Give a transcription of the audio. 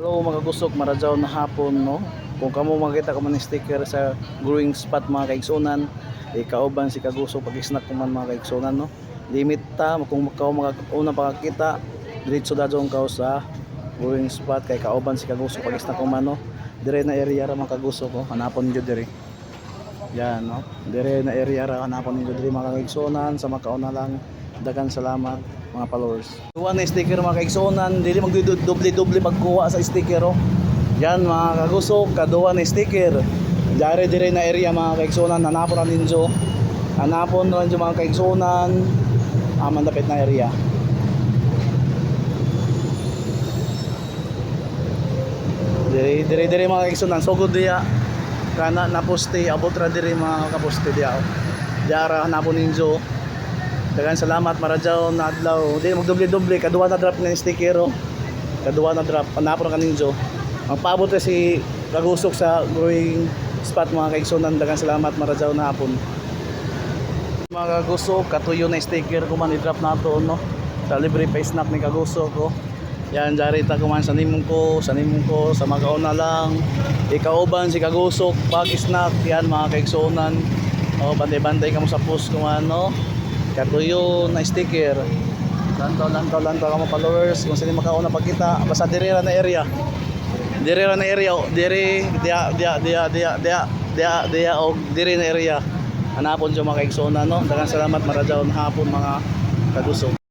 Hello mga gusok, maradyaw na hapon no. Kung kamo makita ka man sticker sa growing spot mga kaigsunan, eh, kauban si kagusok pag snack ko man mga kaigsunan no. Limit ta kung kao mga una pakakita, diretso dadyon ka sa growing spot kay kauban si kagusok pag snack ko man no. Dire na area ra mga kagusok ko, hanapon niyo dire. Yan no. Dire na area ra hanapon niyo dire mga kaigsunan sa makauna lang. Dagan salamat mga followers. Kuha na sticker mga kaigsunan, dili magduble-duble pagkuha sa sticker oh. Yan mga kagusok, kaduha na sticker. Dari dire na area mga kaigsunan, hanapon na ninyo. Hanapon na ninyo mga kaigsunan. Aman dapit na area. Dire dire dire mga kaigsunan, sugod diya. Kana na poste, abot ra dire mga kaposte diya. oh. Diara hanapon ninyo. Dagan salamat maradyaw na adlaw. Di magdoble-doble kaduha na drop ng sticker oh. Kaduha na drop panapon ka ninyo. Magpaabot si Kagusok sa growing spot mga kaigsunan. Dagan salamat maradyaw na hapon. Mga kagusok, katuyo na sticker ko man i-drop nato no. Sa libre pa snack ni Kagusok ko. Yan, jari ta kuman sa nimong ko, sa nimong ko, sa mga kauna lang. Ikauban si Kagusok, pag snack, yan mga kaigsunan. O, bantay-bantay ka mo sa post kung ano katuyo na sticker. Lantaw lantaw lantaw ka mo followers. Kung sino makauna pagkita basta dire ra na area. Dire ra na area o, dire dia dia dia dia dia dia dia og dire na area. Hanapon jo mga kaigsona no? Daghang salamat maradyaw hapon mga kadusok